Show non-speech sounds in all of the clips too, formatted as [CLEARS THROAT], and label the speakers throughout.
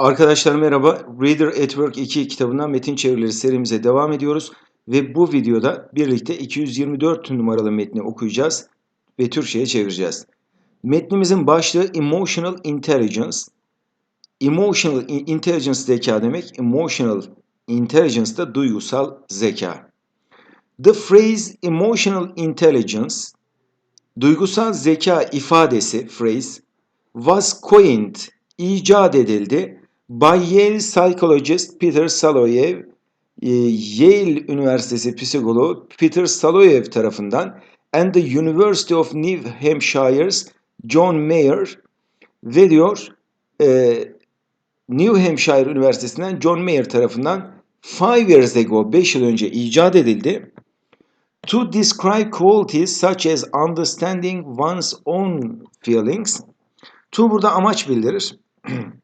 Speaker 1: Arkadaşlar merhaba. Reader at Work 2 kitabından metin çevirileri serimize devam ediyoruz. Ve bu videoda birlikte 224 numaralı metni okuyacağız ve Türkçe'ye çevireceğiz. Metnimizin başlığı Emotional Intelligence. Emotional Intelligence zeka demek. Emotional Intelligence da duygusal zeka. The phrase emotional intelligence, duygusal zeka ifadesi, phrase, was coined, icat edildi by Yale psychologist Peter Saloyev, e, Yale Üniversitesi psikoloğu Peter Saloyev tarafından and the University of New Hampshire's John Mayer ve diyor e, New Hampshire Üniversitesi'nden John Mayer tarafından 5 years ago, 5 yıl önce icat edildi. To describe qualities such as understanding one's own feelings. To burada amaç bildirir. [CLEARS THROAT]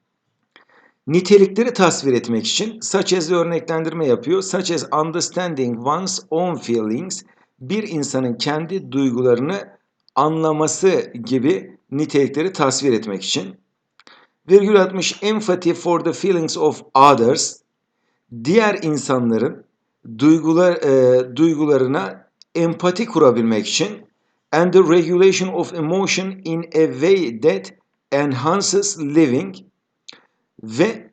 Speaker 1: Nitelikleri tasvir etmek için as örneklendirme yapıyor. As understanding one's own feelings bir insanın kendi duygularını anlaması gibi nitelikleri tasvir etmek için. Virgül atmış empathy for the feelings of others diğer insanların duygular e, duygularına empati kurabilmek için and the regulation of emotion in a way that enhances living ve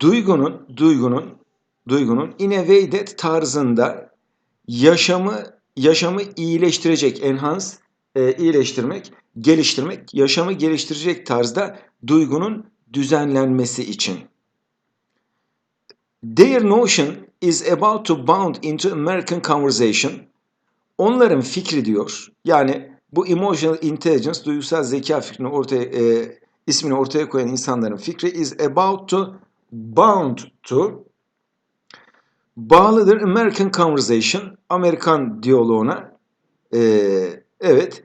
Speaker 1: duygunun duygunun duygunun in tarzında yaşamı yaşamı iyileştirecek enhance e, iyileştirmek geliştirmek yaşamı geliştirecek tarzda duygunun düzenlenmesi için. Their notion is about to bound into American conversation. Onların fikri diyor. Yani bu emotional intelligence, duygusal zeka fikrini ortaya e, ismini ortaya koyan insanların fikri is about to bound to bağlıdır. American conversation Amerikan diyaloğuna ee, evet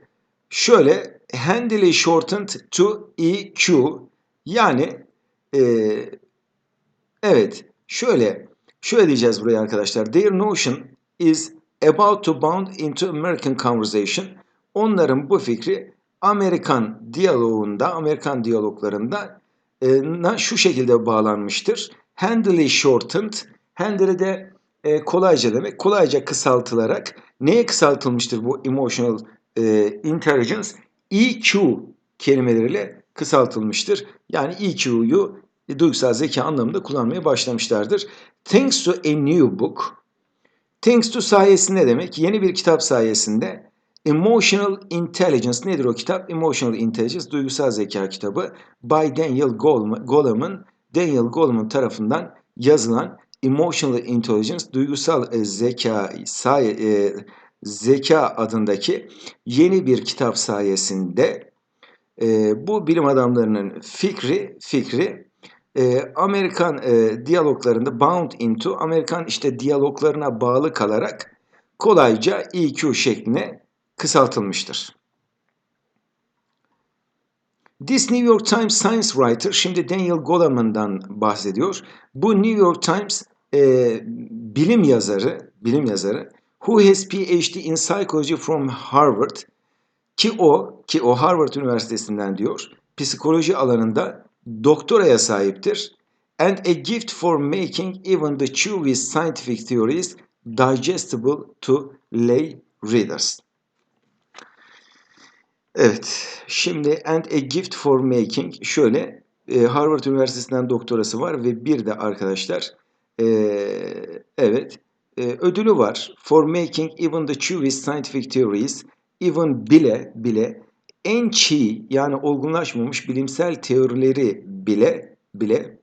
Speaker 1: şöyle handily shortened to EQ yani e, evet şöyle şöyle diyeceğiz buraya arkadaşlar. Their notion is about to bound into American conversation. Onların bu fikri Amerikan diyaloğunda, Amerikan diyaloglarında e, şu şekilde bağlanmıştır. Handily shortened, handily de e, kolayca demek, kolayca kısaltılarak neye kısaltılmıştır bu emotional e, intelligence? EQ kelimeleriyle kısaltılmıştır. Yani EQ'yu e, duygusal zeka anlamında kullanmaya başlamışlardır. Thanks to a new book, thanks to sayesinde demek, yeni bir kitap sayesinde Emotional Intelligence nedir o kitap? Emotional Intelligence duygusal zeka kitabı by Daniel Goleman, Daniel Goleman tarafından yazılan Emotional Intelligence duygusal e, zeka say, e, zeka adındaki yeni bir kitap sayesinde e, bu bilim adamlarının fikri fikri e, Amerikan e, diyaloglarında bound into Amerikan işte diyaloglarına bağlı kalarak kolayca EQ şekline kısaltılmıştır. This New York Times Science Writer, şimdi Daniel Goleman'dan bahsediyor. Bu New York Times e, bilim yazarı, bilim yazarı, who has PhD in psychology from Harvard, ki o, ki o Harvard Üniversitesi'nden diyor, psikoloji alanında doktoraya sahiptir. And a gift for making even the chewest scientific theories digestible to lay readers. Evet, şimdi and a gift for making. Şöyle e, Harvard Üniversitesi'nden doktorası var ve bir de arkadaşlar e, evet e, ödülü var. For making even the truest scientific theories even bile bile en çiğ yani olgunlaşmamış bilimsel teorileri bile bile.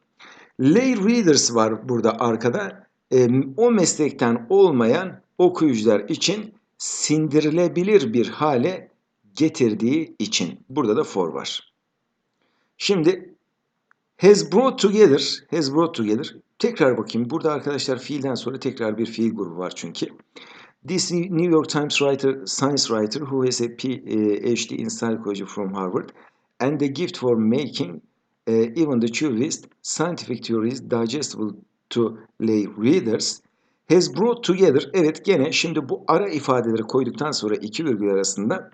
Speaker 1: Lay readers var burada arkada. E, o meslekten olmayan okuyucular için sindirilebilir bir hale getirdiği için. Burada da for var. Şimdi has brought together, has brought together. Tekrar bakayım. Burada arkadaşlar fiilden sonra tekrar bir fiil grubu var çünkü. This New York Times writer, science writer who has a PhD in psychology from Harvard and the gift for making uh, even the truest scientific theories digestible to lay readers has brought together. Evet gene şimdi bu ara ifadeleri koyduktan sonra iki virgül arasında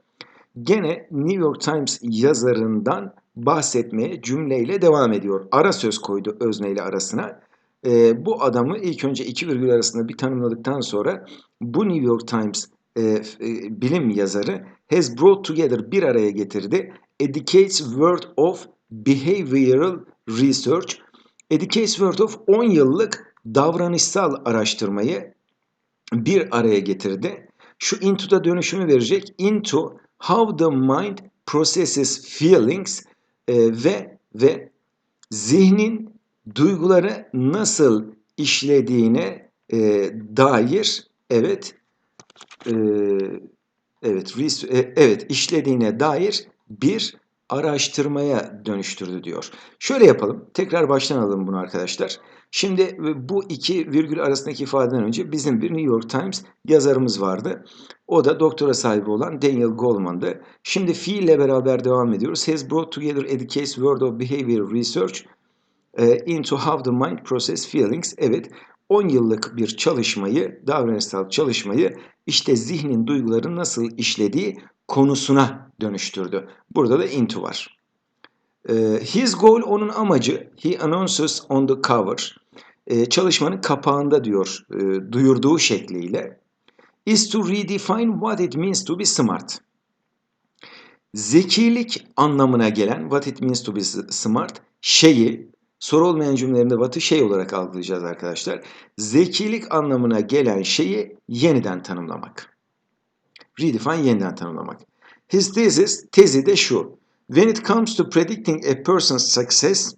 Speaker 1: gene New York Times yazarından bahsetmeye cümleyle devam ediyor. Ara söz koydu özneyle arasına. E, bu adamı ilk önce iki virgül arasında bir tanımladıktan sonra bu New York Times e, e, bilim yazarı has brought together bir araya getirdi. A decades worth of behavioral research. A decades worth of 10 yıllık davranışsal araştırmayı bir araya getirdi. Şu into'da dönüşümü verecek. Into how the mind processes feelings e, ve ve zihnin duyguları nasıl işlediğine e, dair evet e, evet e, evet işlediğine dair bir araştırmaya dönüştürdü diyor. Şöyle yapalım. Tekrar baştan alalım bunu arkadaşlar. Şimdi e, bu iki virgül arasındaki ifadeden önce bizim bir New York Times yazarımız vardı. O da doktora sahibi olan Daniel Goleman'dı. Şimdi fiille beraber devam ediyoruz. Has brought together educates world of behavior research e, into how the mind process feelings. Evet, 10 yıllık bir çalışmayı, davranışsal çalışmayı işte zihnin duyguları nasıl işlediği konusuna dönüştürdü. Burada da into var. E, his goal onun amacı, he announces on the cover, e, çalışmanın kapağında diyor, duyurduğu şekliyle is to redefine what it means to be smart. Zekilik anlamına gelen what it means to be smart şeyi soru olmayan cümlelerinde what'ı şey olarak algılayacağız arkadaşlar. Zekilik anlamına gelen şeyi yeniden tanımlamak. Redefine yeniden tanımlamak. His thesis, tezi de şu. When it comes to predicting a person's success,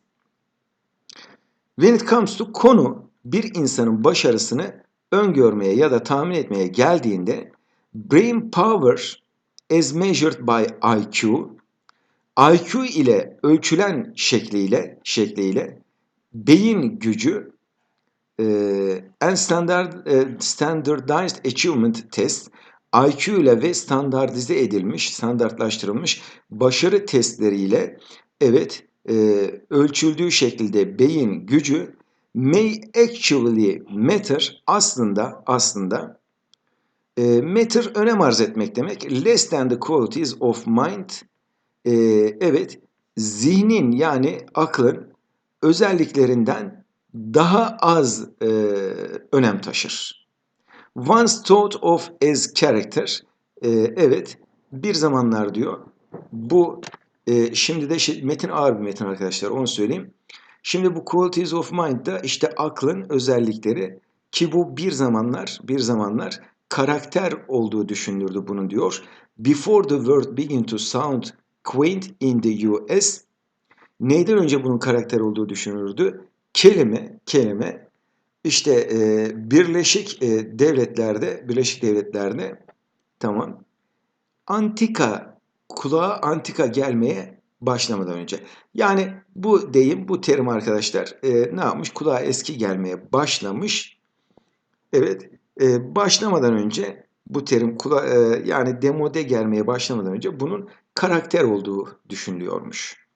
Speaker 1: when it comes to konu bir insanın başarısını öngörmeye ya da tahmin etmeye geldiğinde brain power as measured by IQ IQ ile ölçülen şekliyle şekliyle beyin gücü e, and standard, e, standardized achievement test IQ ile ve standartize edilmiş, standartlaştırılmış başarı testleriyle evet e, ölçüldüğü şekilde beyin gücü may actually matter aslında aslında e, matter önem arz etmek demek. Less than the qualities of mind e, evet zihnin yani aklın özelliklerinden daha az e, önem taşır. Once thought of as character e, evet bir zamanlar diyor bu e, şimdi de şey, metin ağır bir metin arkadaşlar onu söyleyeyim. Şimdi bu qualities of mind da işte aklın özellikleri ki bu bir zamanlar bir zamanlar karakter olduğu düşünülürdü bunun diyor. Before the word begin to sound quaint in the US neyden önce bunun karakter olduğu düşünülürdü? Kelime, kelime işte e, Birleşik e, Devletler'de, Birleşik Devletler'de tamam antika kulağa antika gelmeye başlamadan önce. Yani bu deyim, bu terim arkadaşlar e, ne yapmış? Kulağa eski gelmeye başlamış. Evet, e, başlamadan önce bu terim kula, e, yani demode gelmeye başlamadan önce bunun karakter olduğu düşünülüyormuş.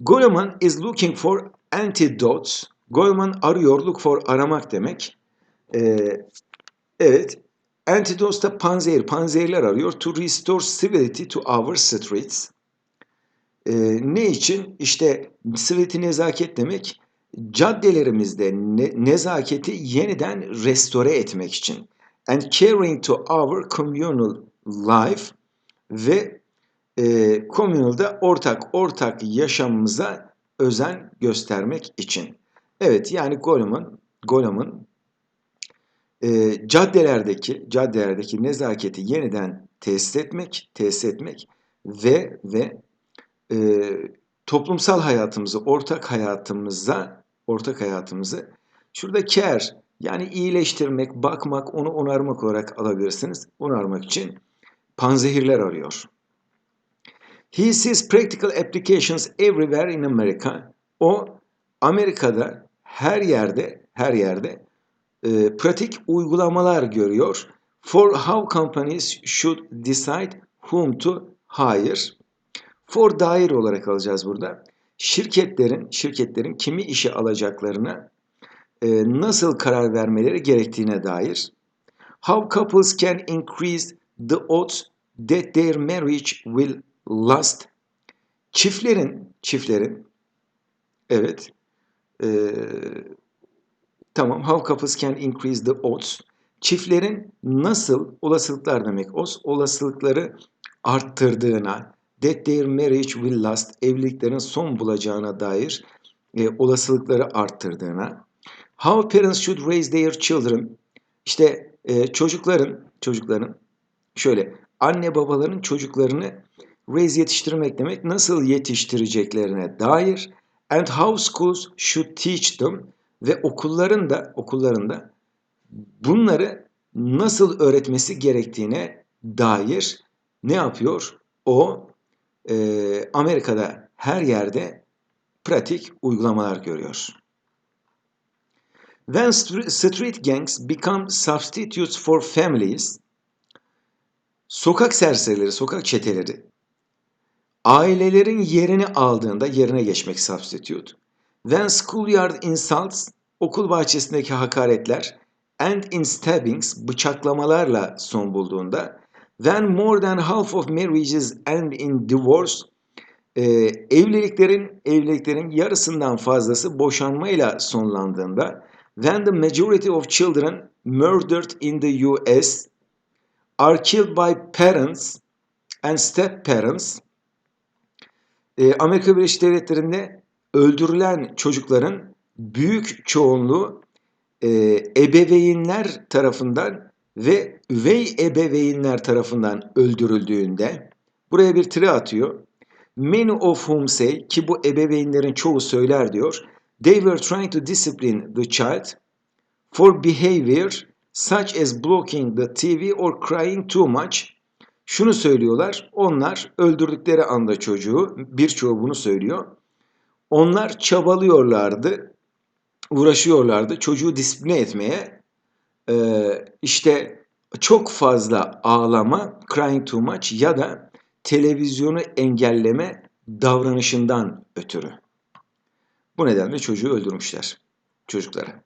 Speaker 1: Goleman is looking for antidotes. Goleman arıyor, look for aramak demek. E, evet, antidotes da panzehir, panzehirler arıyor. To restore civility to our streets. E, ne için? İşte sıveti nezaket demek caddelerimizde ne, nezaketi yeniden restore etmek için. And caring to our communal life ve e, communal'da ortak ortak yaşamımıza özen göstermek için. Evet yani Golem'ın Golem'ın e, caddelerdeki caddelerdeki nezaketi yeniden tesis etmek, tesis etmek ve ve e, toplumsal hayatımızı, ortak hayatımıza, ortak hayatımızı şurada care yani iyileştirmek, bakmak, onu onarmak olarak alabilirsiniz. Onarmak için panzehirler arıyor. He sees practical applications everywhere in America. O Amerika'da her yerde, her yerde e, pratik uygulamalar görüyor. For how companies should decide whom to hire. For dair olarak alacağız burada. Şirketlerin, şirketlerin kimi işe alacaklarına e, nasıl karar vermeleri gerektiğine dair. How couples can increase the odds that their marriage will last. Çiftlerin, çiftlerin, evet, ee, tamam, how couples can increase the odds. Çiftlerin nasıl, olasılıklar demek, os, olasılıkları arttırdığına, that their marriage will last, evliliklerin son bulacağına dair e, olasılıkları arttırdığına, how parents should raise their children, işte e, çocukların, çocukların, şöyle, anne babaların çocuklarını raise yetiştirmek demek, nasıl yetiştireceklerine dair, and how schools should teach them, ve okulların da, okulların da bunları nasıl öğretmesi gerektiğine dair ne yapıyor? O e, Amerika'da her yerde pratik uygulamalar görüyor. When street gangs become substitutes for families, sokak serserileri, sokak çeteleri ailelerin yerini aldığında yerine geçmek substitute. When schoolyard insults, okul bahçesindeki hakaretler and in stabbings, bıçaklamalarla son bulduğunda when more than half of marriages end in divorce, e, evliliklerin evliliklerin yarısından fazlası boşanmayla sonlandığında when the majority of children murdered in the US are killed by parents and step parents e, Amerika Birleşik Devletleri'nde öldürülen çocukların büyük çoğunluğu e, ebeveynler tarafından ve üvey ebeveynler tarafından öldürüldüğünde buraya bir tire atıyor. Many of whom say ki bu ebeveynlerin çoğu söyler diyor. They were trying to discipline the child for behavior such as blocking the TV or crying too much. Şunu söylüyorlar. Onlar öldürdükleri anda çocuğu, birçoğu bunu söylüyor. Onlar çabalıyorlardı, uğraşıyorlardı çocuğu disipline etmeye. Ee, işte çok fazla ağlama, crying too much ya da televizyonu engelleme davranışından ötürü. Bu nedenle çocuğu öldürmüşler. Çocuklara.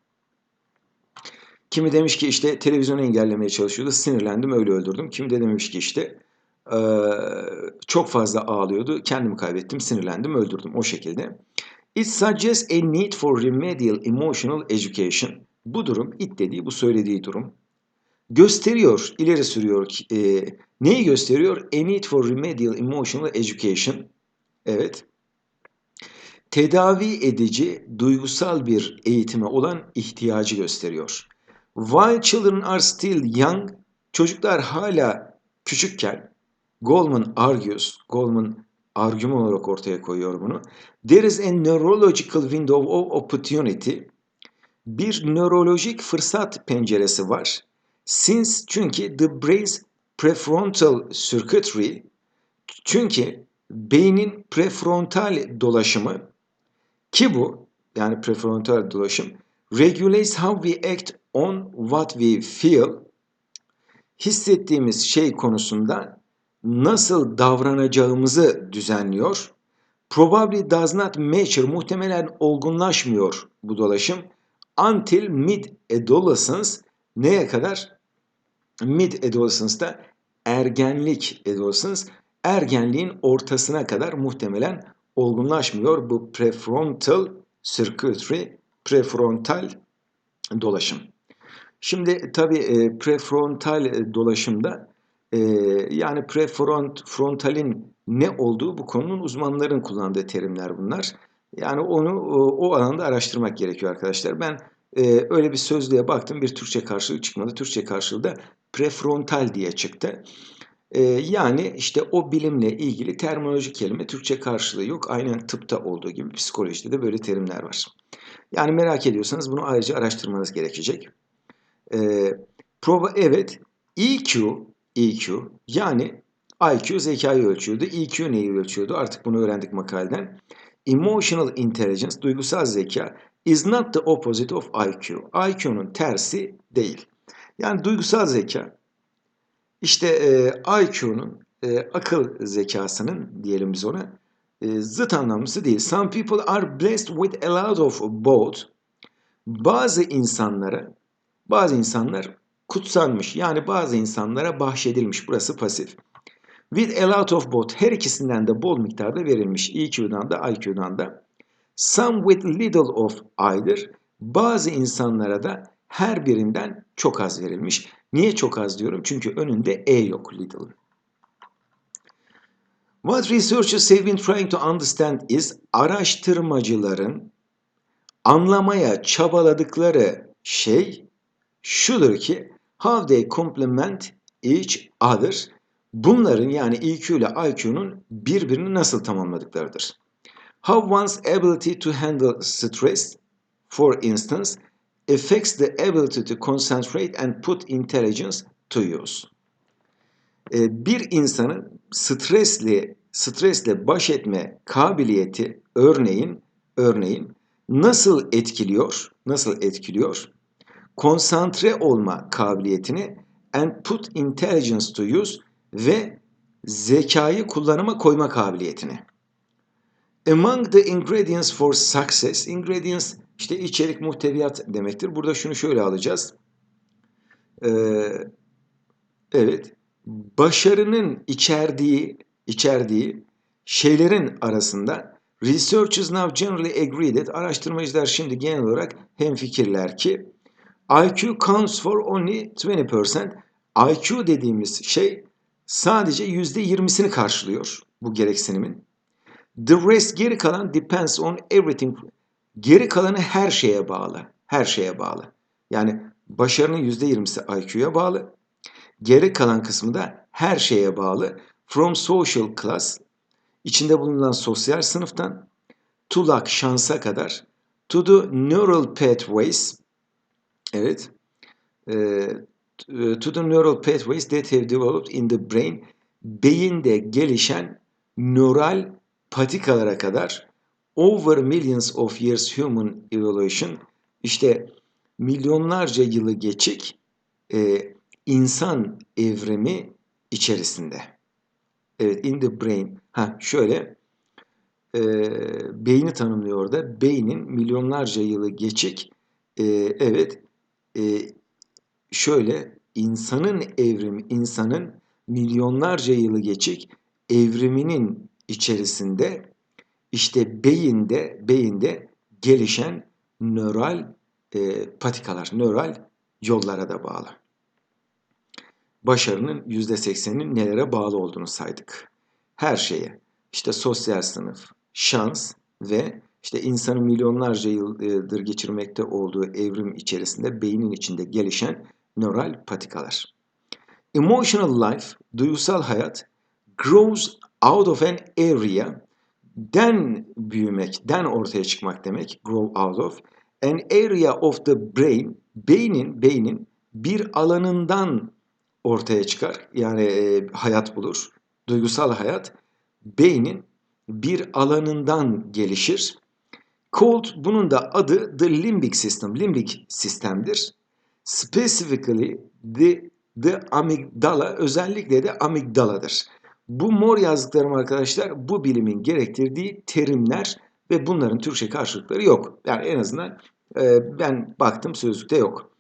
Speaker 1: Kimi demiş ki işte televizyonu engellemeye çalışıyordu. Sinirlendim öyle öldürdüm. Kimi de demiş ki işte çok fazla ağlıyordu. Kendimi kaybettim, sinirlendim, öldürdüm o şekilde. It suggests a need for remedial emotional education. Bu durum, it dediği, bu söylediği durum. Gösteriyor, ileri sürüyor. E, neyi gösteriyor? A need for remedial emotional education. Evet. Tedavi edici, duygusal bir eğitime olan ihtiyacı gösteriyor. While children are still young, çocuklar hala küçükken, Goldman argues, Goldman argüman olarak ortaya koyuyor bunu. There is a neurological window of opportunity. Bir nörolojik fırsat penceresi var. Since çünkü the brain's prefrontal circuitry çünkü beynin prefrontal dolaşımı ki bu yani prefrontal dolaşım regulates how we act on what we feel hissettiğimiz şey konusunda nasıl davranacağımızı düzenliyor. Probably does not mature, muhtemelen olgunlaşmıyor bu dolaşım. Until mid-adolescence, neye kadar? Mid-adolescence'da ergenlik adolescence, ergenliğin ortasına kadar muhtemelen olgunlaşmıyor bu prefrontal circuitry, prefrontal dolaşım. Şimdi tabii e, prefrontal dolaşımda e, yani prefront frontalin ne olduğu bu konunun uzmanların kullandığı terimler bunlar. Yani onu o, o alanda araştırmak gerekiyor arkadaşlar. Ben e, öyle bir sözlüğe baktım bir Türkçe karşılığı çıkmadı. Türkçe karşılığı da prefrontal diye çıktı. E, yani işte o bilimle ilgili terminolojik kelime Türkçe karşılığı yok. Aynen tıpta olduğu gibi psikolojide de böyle terimler var. Yani merak ediyorsanız bunu ayrıca araştırmanız gerekecek. E, prova evet EQ EQ yani IQ zekayı ölçüyordu. EQ neyi ölçüyordu? Artık bunu öğrendik makaleden. Emotional intelligence, duygusal zeka is not the opposite of IQ. IQ'nun tersi değil. Yani duygusal zeka işte e, IQ'nun e, akıl zekasının diyelim biz ona e, zıt anlamlısı değil. Some people are blessed with a lot of both. Bazı insanlara bazı insanlar kutsanmış. Yani bazı insanlara bahşedilmiş. Burası pasif. With a lot of both. Her ikisinden de bol miktarda verilmiş. EQ'dan da IQ'dan da. Some with little of either. Bazı insanlara da her birinden çok az verilmiş. Niye çok az diyorum? Çünkü önünde E yok little. What researchers have been trying to understand is araştırmacıların anlamaya çabaladıkları şey şudur ki how they complement each other bunların yani EQ ile IQ'nun birbirini nasıl tamamladıklarıdır. How one's ability to handle stress, for instance, affects the ability to concentrate and put intelligence to use. Ee, bir insanın stresle stresle baş etme kabiliyeti örneğin örneğin nasıl etkiliyor? Nasıl etkiliyor? Konsantre olma kabiliyetini and put intelligence to use ve zekayı kullanıma koyma kabiliyetini. Among the ingredients for success, ingredients işte içerik muhteviyat demektir. Burada şunu şöyle alacağız. Ee, evet, başarının içerdiği içerdiği şeylerin arasında researchers now generally agree that araştırmacılar şimdi genel olarak hemfikirler ki IQ counts for only 20%. IQ dediğimiz şey sadece %20'sini karşılıyor bu gereksinimin. The rest geri kalan depends on everything. Geri kalanı her şeye bağlı. Her şeye bağlı. Yani başarının %20'si IQ'ya bağlı. Geri kalan kısmı da her şeye bağlı. From social class, içinde bulunan sosyal sınıftan, to luck, şansa kadar, to the neural pathways, evet, e, to the neural pathways that have developed in the brain, beyinde gelişen nöral patikalara kadar over millions of years human evolution işte milyonlarca yılı geçik e, insan evrimi içerisinde. Evet in the brain. Ha şöyle e, beyni tanımlıyor orada. Beynin milyonlarca yılı geçik e, evet e, şöyle insanın evrimi insanın milyonlarca yılı geçik evriminin içerisinde işte beyinde beyinde gelişen nöral e, patikalar, nöral yollara da bağlı. Başarının %80'inin nelere bağlı olduğunu saydık. Her şeye. İşte sosyal sınıf, şans ve işte insanın milyonlarca yıldır geçirmekte olduğu evrim içerisinde beynin içinde gelişen nöral patikalar. Emotional life, duygusal hayat, grows out of an area, den büyümek, den ortaya çıkmak demek, grow out of, an area of the brain, beynin, beynin bir alanından ortaya çıkar. Yani e, hayat bulur. Duygusal hayat beynin bir alanından gelişir. Called bunun da adı the limbic system, limbik sistemdir. Specifically the, the amigdala özellikle de amigdaladır. Bu mor yazdıklarım arkadaşlar bu bilimin gerektirdiği terimler ve bunların Türkçe karşılıkları yok. Yani en azından e, ben baktım sözlükte yok.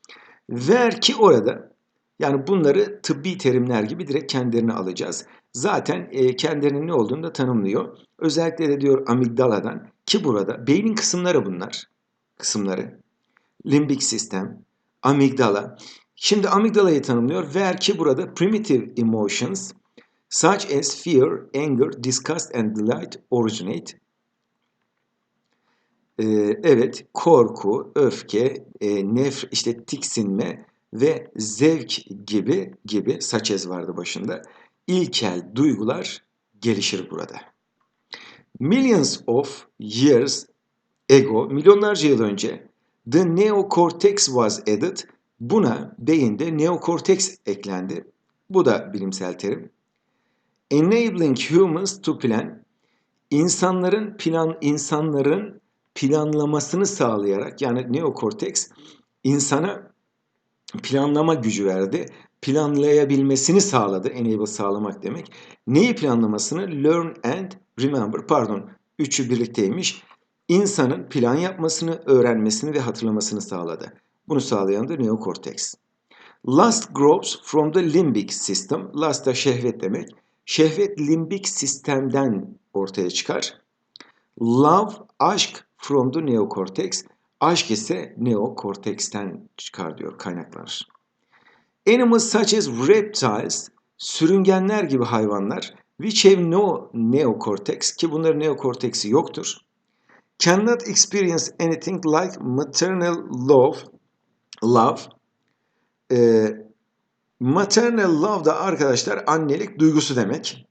Speaker 1: Ver ki orada yani bunları tıbbi terimler gibi direkt kendilerini alacağız. Zaten e, kendilerinin ne olduğunu da tanımlıyor. Özellikle de diyor amigdaladan ki burada beynin kısımları bunlar. Kısımları. Limbik sistem, amigdala. Şimdi amigdalayı tanımlıyor. Ver ki burada primitive emotions such as fear, anger, disgust and delight originate. Ee, evet, korku, öfke, e, nef, işte tiksinme ve zevk gibi gibi saçez vardı başında. İlkel duygular gelişir burada. Millions of years ago, milyonlarca yıl önce the neocortex was added. Buna beyinde neokorteks eklendi. Bu da bilimsel terim. Enabling humans to plan, insanların plan insanların planlamasını sağlayarak yani neokorteks insana planlama gücü verdi. Planlayabilmesini sağladı. Enable sağlamak demek. Neyi planlamasını? Learn and remember. Pardon. Üçü birlikteymiş. İnsanın plan yapmasını, öğrenmesini ve hatırlamasını sağladı. Bunu sağlayan da neokorteks. Lust grows from the limbic system. Lust da şehvet demek. Şehvet limbik sistemden ortaya çıkar. Love, aşk from the neocortex. Aşk ise neokorteksten çıkar diyor, kaynaklanır. Animals such as reptiles, sürüngenler gibi hayvanlar, which have no neocortex, ki bunların neokorteksi yoktur, cannot experience anything like maternal love, love. E, maternal love da arkadaşlar annelik duygusu demek.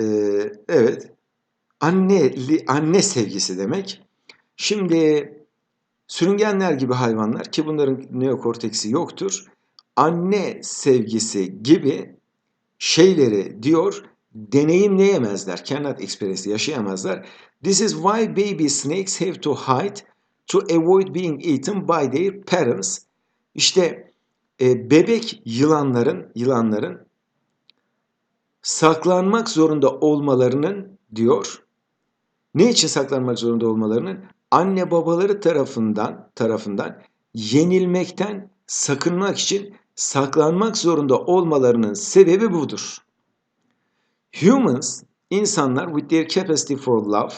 Speaker 1: E, evet, anne, anne sevgisi demek. Şimdi sürüngenler gibi hayvanlar ki bunların neokorteksi yoktur. Anne sevgisi gibi şeyleri diyor deneyimleyemezler. Cannot experience yaşayamazlar. This is why baby snakes have to hide to avoid being eaten by their parents. İşte e, bebek yılanların yılanların saklanmak zorunda olmalarının diyor. Ne için saklanmak zorunda olmalarının? Anne babaları tarafından tarafından yenilmekten sakınmak için saklanmak zorunda olmalarının sebebi budur. Humans, insanlar with their capacity for love,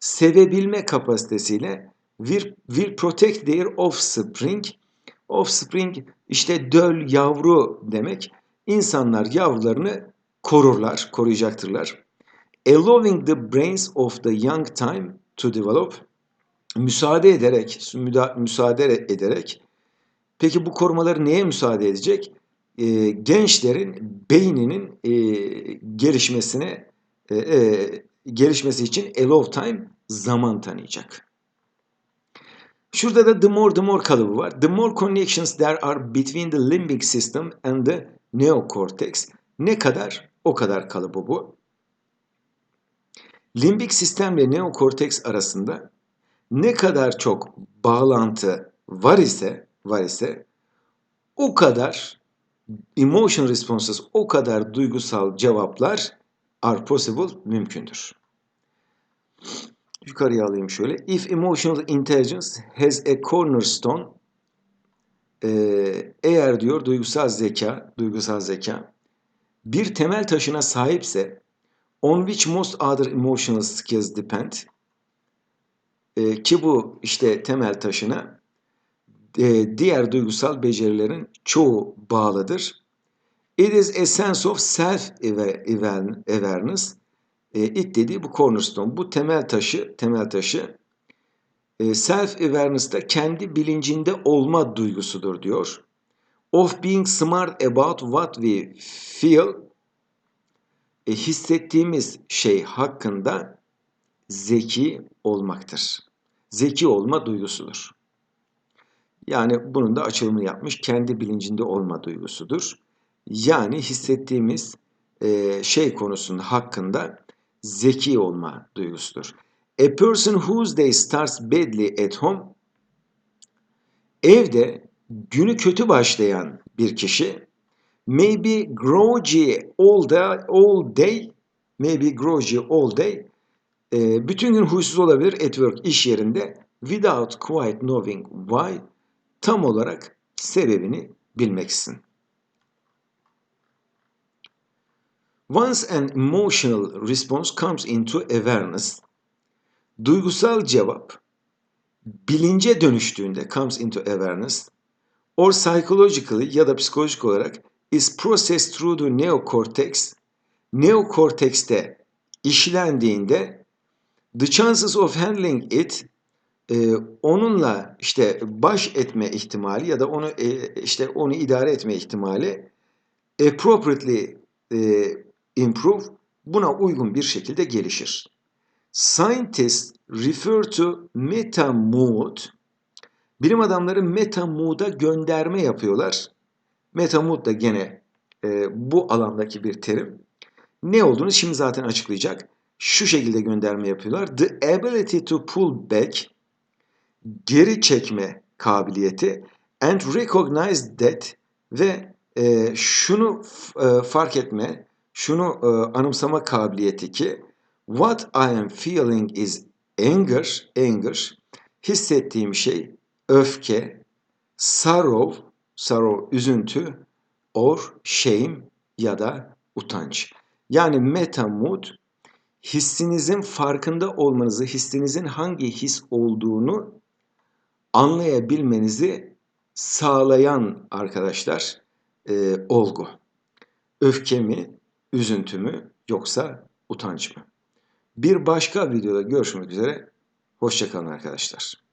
Speaker 1: sevebilme kapasitesiyle will, will protect their offspring. Offspring işte döl, yavru demek. İnsanlar yavrularını korurlar, koruyacaktırlar. Allowing the brains of the young time to develop. Müsaade ederek, müsaade ederek. Peki bu korumaları neye müsaade edecek? Ee, gençlerin beyninin e, gelişmesine e, e, gelişmesi için allow time zaman tanıyacak. Şurada da the more the more kalıbı var. The more connections there are between the limbic system and the neocortex. Ne kadar? O kadar kalıbı bu. Limbik sistemle neokorteks arasında ne kadar çok bağlantı var ise var ise o kadar emotion responses, o kadar duygusal cevaplar are possible mümkündür. Yukarıya alayım şöyle. If emotional intelligence has a cornerstone ee, eğer diyor duygusal zeka, duygusal zeka bir temel taşına sahipse on which most other emotional skills depend e, ki bu işte temel taşına e, diğer duygusal becerilerin çoğu bağlıdır. It is a sense of self awareness. E, it dediği bu cornerstone, bu temel taşı, temel taşı e, self awareness'ta kendi bilincinde olma duygusudur diyor. Of being smart about what we feel e, hissettiğimiz şey hakkında zeki olmaktır. Zeki olma duygusudur. Yani bunun da açılımını yapmış kendi bilincinde olma duygusudur. Yani hissettiğimiz e, şey konusunda hakkında zeki olma duygusudur. A person whose day starts badly at home evde günü kötü başlayan bir kişi may be groggy all day, all day may be groggy all day bütün gün huysuz olabilir at work iş yerinde without quite knowing why tam olarak sebebini bilmeksin. Once an emotional response comes into awareness, duygusal cevap bilince dönüştüğünde comes into awareness or psychologically ya da psikolojik olarak is processed through the neocortex neokortekste işlendiğinde the chances of handling it e, onunla işte baş etme ihtimali ya da onu e, işte onu idare etme ihtimali appropriately e, improve buna uygun bir şekilde gelişir. Scientists refer to meta mood. Bilim adamları meta mood'a gönderme yapıyorlar. Meta mood da gene e, bu alandaki bir terim. Ne olduğunu şimdi zaten açıklayacak. Şu şekilde gönderme yapıyorlar. The ability to pull back geri çekme kabiliyeti and recognize that ve e, şunu e, fark etme, şunu e, anımsama kabiliyeti ki what I am feeling is anger, anger hissettiğim şey öfke, sorrow, sorrow üzüntü or shame ya da utanç. Yani meta mood hissinizin farkında olmanızı, hissinizin hangi his olduğunu anlayabilmenizi sağlayan arkadaşlar e, olgu. Öfke mi, üzüntü mü yoksa utanç mı? Bir başka videoda görüşmek üzere. Hoşçakalın arkadaşlar.